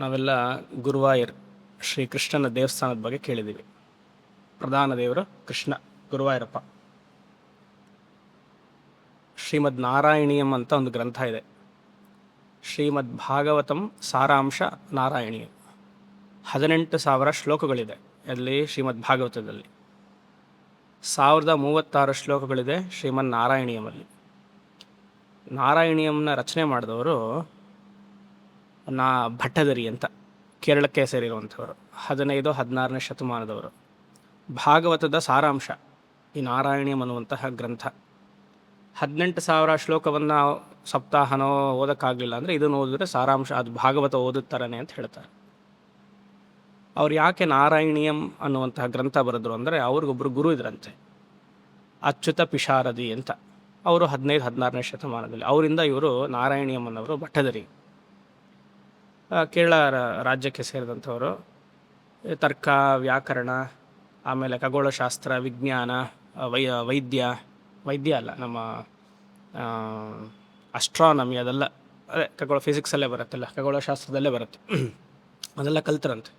ನಾವೆಲ್ಲ ಗುರುವಾಯರ್ ಶ್ರೀ ಕೃಷ್ಣನ ದೇವಸ್ಥಾನದ ಬಗ್ಗೆ ಕೇಳಿದ್ದೀವಿ. ಪ್ರಧಾನ ದೇವರು ಕೃಷ್ಣ, ಗುರುವಾಯರಪ್ಪ. ಶ್ರೀಮದ್ ನಾರಾಯಣೀಯಂ ಅಂತ ಒಂದು ಗ್ರಂಥ ಇದೆ. ಶ್ರೀಮದ್ ಭಾಗವತಂ ಸಾರಾಂಶ ನಾರಾಯಣೀಯ. ಹದಿನೆಂಟು ಸಾವಿರ ಶ್ಲೋಕಗಳಿದೆ ಅಲ್ಲಿ ಶ್ರೀಮದ್ ಭಾಗವತದಲ್ಲಿ. ಸಾವಿರದ ಮೂವತ್ತಾರು ಶ್ಲೋಕಗಳಿದೆ ಶ್ರೀಮನ್ ನಾರಾಯಣೀಯಮಲ್ಲಿ ನಾರಾಯಣೀಯಂನ ರಚನೆ ಮಾಡಿದವರು ನಾ ಭಟ್ಟದರಿ ಅಂತ, ಕೇರಳಕ್ಕೆ ಸೇರಿರುವಂಥವರು, ಹದಿನೈದು ಹದಿನಾರನೇ ಶತಮಾನದವರು. ಭಾಗವತದ ಸಾರಾಂಶ, ಈ ನಾರಾಯಣ್ಯಂ ಅನ್ನುವಂತಹ ಗ್ರಂಥ. ಹದಿನೆಂಟು ಸಾವಿರ ಶ್ಲೋಕವನ್ನು ಸಪ್ತಾಹನೋ ಓದೋಕ್ಕಾಗಲಿಲ್ಲ ಅಂದರೆ ಇದನ್ನು ಓದಿದ್ರೆ ಸಾರಾಂಶ, ಅದು ಭಾಗವತ ಓದುತ್ತಾರನೆ ಅಂತ ಹೇಳ್ತಾರೆ. ಅವ್ರು ಯಾಕೆ ನಾರಾಯಣೀಯಂ ಅನ್ನುವಂತಹ ಗ್ರಂಥ ಬರೆದ್ರು ಅಂದರೆ ಅವ್ರಿಗೊಬ್ಬರು ಗುರು ಇದ್ರಂತೆ. ಅಚ್ಯುತ ಪಿಶಾರದಿ ಅಂತ. ಅವರು ಹದಿನೈದು ಹದಿನಾರನೇ ಶತಮಾನದಲ್ಲಿ, ಅವರಿಂದ ಇವರು ನಾರಾಯಣೀಯಂ ಅನ್ನೋರು ಭಟ್ಟದರಿ. ಕೇರಳ ರಾಜ್ಯಕ್ಕೆ ಸೇರಿದಂಥವರು ತರ್ಕ, ವ್ಯಾಕರಣ, ಆಮೇಲೆ ಖಗೋಳಶಾಸ್ತ್ರ, ವಿಜ್ಞಾನ ವೈ ವೈದ್ಯ ವೈದ್ಯ ಅಲ್ಲ, ನಮ್ಮ ಅಸ್ಟ್ರಾನಮಿ ಅದೆಲ್ಲ, ಅದೇ ಖಗೋಳ ಫಿಸಿಕ್ಸಲ್ಲೇ ಬರುತ್ತಲ್ಲ, ಖಗೋಳಶಾಸ್ತ್ರದಲ್ಲೇ ಬರುತ್ತೆ. ಅದೆಲ್ಲ ಕಲ್ತರಂತೆ.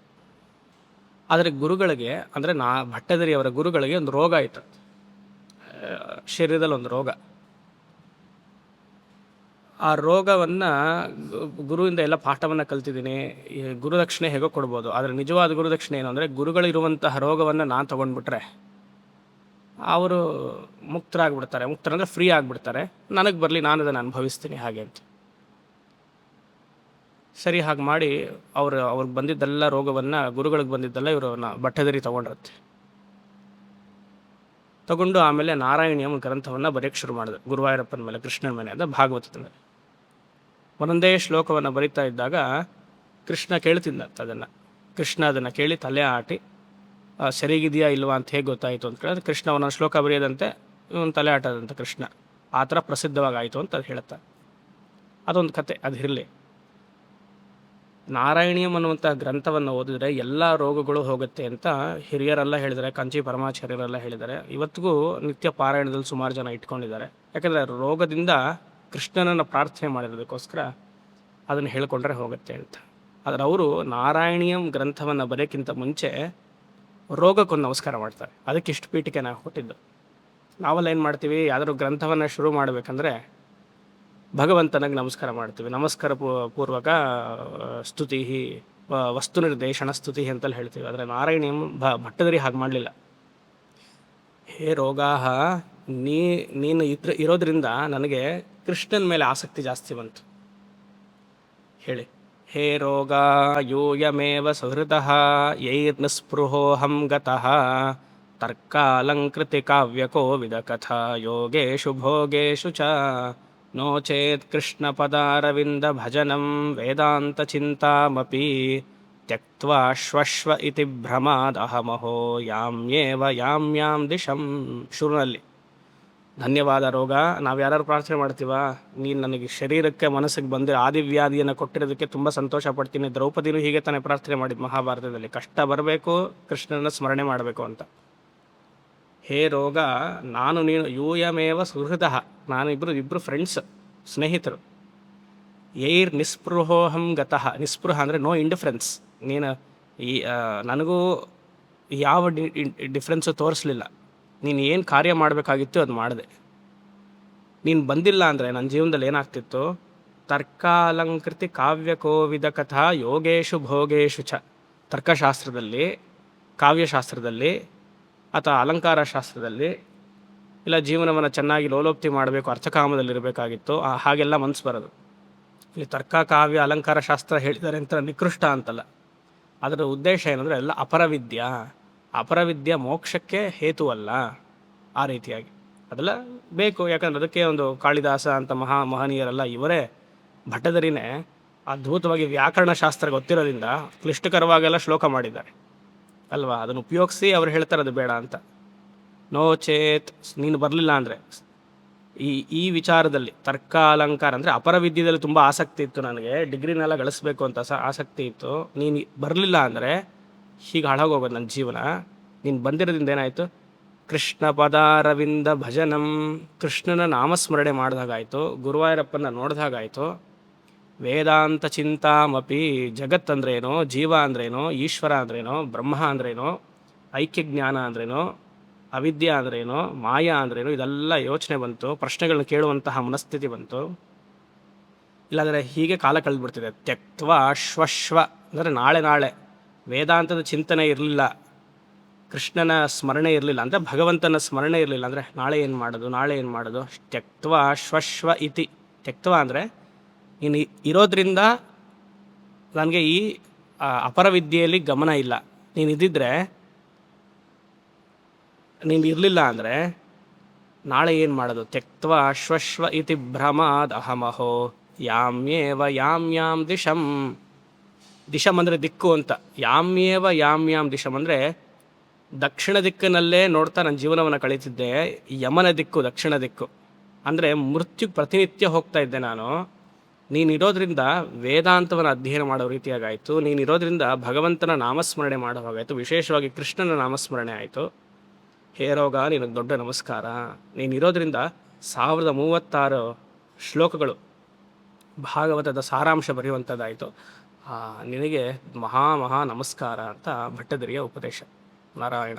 ಆದರೆ ಗುರುಗಳಿಗೆ, ಅಂದರೆ ನಾ, ಭಟ್ಟದರಿಯವರ ಗುರುಗಳಿಗೆ ಒಂದು ರೋಗ ಆಯಿತು ಶರೀರದಲ್ಲಿ ಒಂದು ರೋಗ. ಆ ರೋಗವನ್ನು ಗುರುವಿಂದ ಎಲ್ಲ ಪಾಠವನ್ನು ಕಲ್ತಿದ್ದೀನಿ. ಗುರುದಕ್ಷಿಣೆ ಹೇಗೋ ಕೊಡ್ಬೋದು. ಆದರೆ ನಿಜವಾದ ಗುರುದಕ್ಷಿಣೆ ಏನು ಅಂದರೆ ಗುರುಗಳಿರುವಂತಹ ರೋಗವನ್ನು ನಾನು ತೊಗೊಂಡ್ಬಿಟ್ರೆ ಅವರು ಮುಕ್ತರಾಗ್ಬಿಡ್ತಾರೆ. ಮುಕ್ತರಂದ್ರೆ ಫ್ರೀ ಆಗಿಬಿಡ್ತಾರೆ. ನನಗೆ ಬರಲಿ, ನಾನು ಅದನ್ನು ಅನುಭವಿಸ್ತೀನಿ ಹಾಗೆ ಅಂತ. ಸರಿ, ಹಾಗೆ ಮಾಡಿ ಅವರು, ಅವ್ರಿಗೆ ಬಂದಿದ್ದೆಲ್ಲ ರೋಗವನ್ನು, ಗುರುಗಳಿಗೆ ಬಂದಿದ್ದೆಲ್ಲ ಇವರು ಬಟ್ಟೆದರಿ ತೊಗೊಂಡಿರುತ್ತೆ. ತಗೊಂಡು ಆಮೇಲೆ ನಾರಾಯಣಿಯಂ ಗ್ರಂಥವನ್ನು ಬರೆಯೋಕ್ಕೆ ಶುರು ಮಾಡಿದ್ರು. ಗುರುವಾಯೂರಪ್ಪನ ಮೇಲೆ, ಕೃಷ್ಣನ ಮೇಲೆ ಅಂದರೆ ಭಾಗವತದ ಮೇಲೆ. ಒಂದೊಂದೇ ಶ್ಲೋಕವನ್ನು ಬರಿತಾ ಇದ್ದಾಗ ಕೃಷ್ಣ ಕೇಳ್ತಿದ್ದಂತ ಅದನ್ನು. ಕೃಷ್ಣ ಅದನ್ನು ಕೇಳಿ ತಲೆ ಆಟಿ ಸರಿಗಿದೆಯಾ ಇಲ್ವಾ ಅಂತ ಹೇಗೆ ಗೊತ್ತಾಯಿತು? ಅಂತ ಕೇಳಿದ್ರೆ, ಕೃಷ್ಣ ಒಂದೊಂದು ಶ್ಲೋಕ ಬರೆಯೋದಂತೆ, ಇವನು ತಲೆ ಆಟದಂತೆ ಕೃಷ್ಣ. ಆ ಥರ ಪ್ರಸಿದ್ಧವಾಗಾಯಿತು ಅಂತ ಅದು ಹೇಳುತ್ತೆ ಅದೊಂದು ಕತೆ, ಅದು ಇರಲಿ. ನಾರಾಯಣೀಯಂ ಅನ್ನುವಂಥ ಗ್ರಂಥವನ್ನು ಓದಿದ್ರೆ ಎಲ್ಲ ರೋಗಗಳು ಹೋಗುತ್ತೆ ಅಂತ ಹಿರಿಯರೆಲ್ಲ ಹೇಳಿದ್ದಾರೆ, ಕಂಚಿ ಪರಮಾಚಾರ್ಯರೆಲ್ಲ ಹೇಳಿದ್ದಾರೆ. ಇವತ್ತಿಗೂ ನಿತ್ಯ ಪಾರಾಯಣದಲ್ಲಿ ಸುಮಾರು ಜನ ಇಟ್ಕೊಂಡಿದ್ದಾರೆ. ಯಾಕಂದರೆ ರೋಗದಿಂದ ಕೃಷ್ಣನನ್ನು ಪ್ರಾರ್ಥನೆ ಮಾಡಿರೋದಕ್ಕೋಸ್ಕರ ಅದನ್ನು ಹೇಳ್ಕೊಂಡ್ರೆ ಹೋಗುತ್ತೆ ಅಂತ. ಆದರೆ ಅವರು ನಾರಾಯಣೀಯಂ ಗ್ರಂಥವನ್ನು ಬರೋಕ್ಕಿಂತ ಮುಂಚೆ ರೋಗಕ್ಕೊಂದು ನಮಸ್ಕಾರ ಮಾಡ್ತಾರೆ. ಅದಕ್ಕೆ ಇಷ್ಟು ಪೀಠಿಕೆ ನಾವು ಕೊಟ್ಟಿದ್ದು. ನಾವೆಲ್ಲ ಏನು ಮಾಡ್ತೀವಿ? ಯಾವ್ದಾದ್ರು ಗ್ರಂಥವನ್ನು ಶುರು ಮಾಡಬೇಕಂದ್ರೆ ಭಗವಂತನಿಗೆ ನಮಸ್ಕಾರ ಮಾಡ್ತೀವಿ. ನಮಸ್ಕಾರ ಪೂರ್ವಕ ಸ್ತುತಿ ವಸ್ತು ನಿರ್ದೇಶನ ಸ್ತುತಿ ಅಂತಲ್ಲಿ ಹೇಳ್ತೀವಿ. ಆದರೆ ನಾರಾಯಣೀಯಂ ಭ ಭಟ್ಟದರಿ ಹಾಗೆ ಮಾಡಲಿಲ್ಲ. ಹೇ ರೋಗಾಹ ನೀ, ನೀನು ಇದ್ರ, ಇರೋದ್ರಿಂದ ನನಗೆ ಕೃಷ್ಣನ ಮೇಲೆ ಆಸಕ್ತಿ ಜಾಸ್ತಿ ಬಂತು. ಹೇಳಿ. ಹೇ ರೋಗ ಯೂಯಮೇವ ಯೈರ್ನ ಸ್ಪೃಹೋಹಂ ಗತಃ, ತರ್ಕಾಲಂಕೃತಿ ಕಾವ್ಯಕೋವಿದ ಕಥಾ, ಯೋಗೇಶು ಭೋಗೇಶು ಚ ನೋ ಚೇತ್ ಕೃಷ್ಣಪದಾರವಿಂದ ಭಜನಂ ವೇದಾಂತ ಚಿಂತಾಮಪಿ, ತ್ಯಕ್ತ್ವಾ ಶ್ವಶ್ವ ಇತಿ ಭ್ರಮಾದಹಮಹೋ, ಯಾಮ್ಯೇವ ಯಾಮ್ಯಾಂ ದಿಶಂ. ಶುರುನಲ್ಲಿ ಧನ್ಯವಾದ ರೋಗ. ನಾವು ಯಾರು ಪ್ರಾರ್ಥನೆ ಮಾಡ್ತೀವ? ನೀನು ನನಗೆ ಶರೀರಕ್ಕೆ, ಮನಸ್ಸಿಗೆ ಬಂದಿರೋ ಆದಿವ್ಯಾಧಿಯನ್ನು ಕೊಟ್ಟಿರೋದಕ್ಕೆ ತುಂಬ ಸಂತೋಷ ಪಡ್ತೀನಿ. ದ್ರೌಪದಿನೂ ಹೀಗೆ ತಾನೇ ಪ್ರಾರ್ಥನೆ ಮಾಡಿದ್ದು ಮಹಾಭಾರತದಲ್ಲಿ. ಕಷ್ಟ ಬರಬೇಕು, ಕೃಷ್ಣನ ಸ್ಮರಣೆ ಮಾಡಬೇಕು ಅಂತ. ಹೇ ರೋಗ, ನಾನು ನೀನು ಯೂಯಮೇವ ಸುಹೃದ. ನಾನಿಬ್ಬರು ಇಬ್ಬರು ಫ್ರೆಂಡ್ಸ್ ಸ್ನೇಹಿತರು. ಏರ್ ನಿಸ್ಪೃಹೋಹಂ ಗತಃ. ನಿಸ್ಪೃಹ ಅಂದರೆ ನೋ ಇಂಡಿಫ್ರೆನ್ಸ್ ನೀನು ಈ ನನಗೂ ಯಾವ ಡಿ ಡಿಫ್ರೆನ್ಸು ತೋರಿಸ್ಲಿಲ್ಲ. ನೀನು ಏನು ಕಾರ್ಯ ಮಾಡಬೇಕಾಗಿತ್ತು ಅದು ಮಾಡಿದೆ. ನೀನು ಬಂದಿಲ್ಲ ಅಂದರೆ ನನ್ನ ಜೀವನದಲ್ಲಿ ಏನಾಗ್ತಿತ್ತು? ತರ್ಕಾಲಂಕೃತಿ ಕಾವ್ಯಕೋವಿದ ಕಥಾ ಯೋಗೇಶು ಭೋಗೇಶು ಚ. ತರ್ಕಶಾಸ್ತ್ರದಲ್ಲಿ, ಕಾವ್ಯಶಾಸ್ತ್ರದಲ್ಲಿ ಅಥವಾ ಅಲಂಕಾರ ಶಾಸ್ತ್ರದಲ್ಲಿ ಇಲ್ಲ ಜೀವನವನ್ನು ಚೆನ್ನಾಗಿ ಲೋಲೋಪ್ತಿ ಮಾಡಬೇಕು, ಅರ್ಥಕಾಮದಲ್ಲಿರಬೇಕಾಗಿತ್ತು ಹಾಗೆಲ್ಲ ಮನಸ್ಸು ಬರೋದು. ಇಲ್ಲಿ ತರ್ಕ, ಕಾವ್ಯ ಅಲಂಕಾರ ಶಾಸ್ತ್ರ ಹೇಳಿದ್ದಾರೆ ಅಂತ ನಿಕೃಷ್ಟ ಅಂತಲ್ಲ. ಅದರ ಉದ್ದೇಶ ಏನಂದರೆ ಎಲ್ಲ ಅಪರವಿದ್ಯ? ಅಪರವಿದ್ಯ ಮೋಕ್ಷಕ್ಕೆ ಹೇತುವಲ್ಲ ಆ ರೀತಿಯಾಗಿ. ಅದೆಲ್ಲ ಬೇಕು. ಯಾಕಂದ್ರೆ ಅದಕ್ಕೆ ಒಂದು ಕಾಳಿದಾಸ ಅಂತ ಮಹಾ ಮಹನೀಯರೆಲ್ಲ ಇವರೇ ಭಟ್ಟದರಿನೇ ಅದ್ಭುತವಾಗಿ ವ್ಯಾಕರಣ ಶಾಸ್ತ್ರ ಗೊತ್ತಿರೋದ್ರಿಂದ ಕ್ಲಿಷ್ಟಕರವಾಗೆಲ್ಲ ಶ್ಲೋಕ ಮಾಡಿದ್ದಾರೆ. ಅಲ್ವಾ? ಅದನ್ನು ಉಪಯೋಗಿಸಿ ಅವ್ರು ಹೇಳ್ತಾರೆ ಅದು ಬೇಡ ಅಂತ. ನೋ ಚೇತ್, ನೀನು ಬರಲಿಲ್ಲ ಅಂದರೆ. ಈ ಈ ವಿಚಾರದಲ್ಲಿ ತರ್ಕ ಅಲಂಕಾರ ಅಂದರೆ ಅಪರ ವಿದ್ಯೆಯಲ್ಲಿ ತುಂಬ ಆಸಕ್ತಿ ಇತ್ತು ನನಗೆ. ಡಿಗ್ರಿನೆಲ್ಲ ಗಳಿಸ್ಬೇಕು ಅಂತ ಸಹ ಆಸಕ್ತಿ ಇತ್ತು. ನೀನು ಬರಲಿಲ್ಲ ಅಂದರೆ ಹೀಗೆ ಹಾಳಾಗೋಗೋದು ನನ್ನ ಜೀವನ. ನೀನು ಬಂದಿರೋದ್ರಿಂದ ಏನಾಯಿತು? ಕೃಷ್ಣ ಪದಾರವಿಂದ ಭಜನಂ. ಕೃಷ್ಣನ ನಾಮಸ್ಮರಣೆ ಮಾಡಿದಾಗಾಯಿತು. ಗುರುವಾಯೂರಪ್ಪನ ನೋಡಿದಾಗಾಯಿತು. ವೇದಾಂತ ಚಿಂತಾಮಪಿ, ಜಗತ್ ಅಂದ್ರೇನೋ, ಜೀವ ಅಂದ್ರೇನೋ, ಈಶ್ವರ ಅಂದ್ರೇನೋ, ಬ್ರಹ್ಮ ಅಂದ್ರೇನೋ ಐಕ್ಯ ಜ್ಞಾನ ಅಂದ್ರೇನೋ, ಅವಿದ್ಯೆ ಅಂದ್ರೇನೋ, ಮಾಯಾ ಅಂದ್ರೇನೋ, ಇದೆಲ್ಲ ಯೋಚನೆ ಬಂತು. ಪ್ರಶ್ನೆಗಳನ್ನ ಕೇಳುವಂತಹ ಮನಸ್ಥಿತಿ ಬಂತು. ಇಲ್ಲಾಂದರೆ ಹೀಗೆ ಕಾಲ ಕಳೆದ್ಬಿಡ್ತಿದೆ. ತ್ಯಕ್ತ್ವ ಶ್ವಶ್ವ. ಅಂದರೆ ನಾಳೆ ನಾಳೆ. ವೇದಾಂತದ ಚಿಂತನೆ ಇರಲಿಲ್ಲ, ಕೃಷ್ಣನ ಸ್ಮರಣೆ ಇರಲಿಲ್ಲ, ಅಂದರೆ ಭಗವಂತನ ಸ್ಮರಣೆ ಇರಲಿಲ್ಲ, ಅಂದರೆ ನಾಳೆ ಏನು ಮಾಡೋದು, ನಾಳೆ ಏನು ಮಾಡೋದು, ತ್ಯಕ್ತ್ವ ಶ್ವಶ್ವ ಇತಿ. ತ್ಯಕ್ತ್ವ ಅಂದರೆ ನೀನು ಇರೋದ್ರಿಂದ ನನಗೆ ಈ ಅಪರವಿದ್ಯೆಯಲ್ಲಿ ಅಪರ ವಿದ್ಯೆಯಲ್ಲಿ ಗಮನ ಇಲ್ಲ. ನೀನು ಇದ್ದಿದ್ರೆ, ನೀನು ಇರಲಿಲ್ಲ ಅಂದರೆ ನಾಳೆ ಏನು ಮಾಡೋದು, ತ್ಯಕ್ತ್ವ ಶ್ವಶ್ವ ಇತಿ ಭ್ರಮಾದ್ ಅಹಮಹೋ, ಯಾಮ್ಯೇವ ಯಾಮ್ಯಾಂ ದಿಶಂ. ದಿಶಂ ಅಂದರೆ ದಿಕ್ಕು ಅಂತ. ಯಾಮ್ಯೇವ ಯಾಮ್ ದಿಶಮ್ ಅಂದರೆ ದಕ್ಷಿಣ ದಿಕ್ಕಿನಲ್ಲೇ ನೋಡ್ತಾ ನನ್ನ ಜೀವನವನ್ನು ಕಳೀತಿದ್ದೆ, ಯಮನ ದಿಕ್ಕು, ದಕ್ಷಿಣ ದಿಕ್ಕು. ಅಂದರೆ ಮೃತ್ಯು ಪ್ರತಿನಿತ್ಯ ಹೋಗ್ತಾ ಇದ್ದೆ ನಾನು. ನೀನಿರೋದ್ರಿಂದ ವೇದಾಂತವನ್ನು ಅಧ್ಯಯನ ಮಾಡೋ ರೀತಿಯಾಗಾಯಿತು. ನೀನಿರೋದ್ರಿಂದ ಭಗವಂತನ ನಾಮಸ್ಮರಣೆ ಮಾಡೋ ಹಾಗಾಯಿತು. ವಿಶೇಷವಾಗಿ ಕೃಷ್ಣನ ನಾಮಸ್ಮರಣೆ ಆಯಿತು. ಹೇ ರೋಗ, ನಿನಗೆ ದೊಡ್ಡ ನಮಸ್ಕಾರ. ನೀನಿರೋದ್ರಿಂದ ಸಾವಿರದ ಮೂವತ್ತಾರು ಶ್ಲೋಕಗಳು ಭಾಗವತದ ಸಾರಾಂಶ ಬರೆಯುವಂಥದ್ದಾಯಿತು. ನಿನಗೆ ಮಹಾ ಮಹಾ ನಮಸ್ಕಾರ ಅಂತ ಭಟ್ಟದರಿಯ ಉಪದೇಶ. ನಾರಾಯಣ.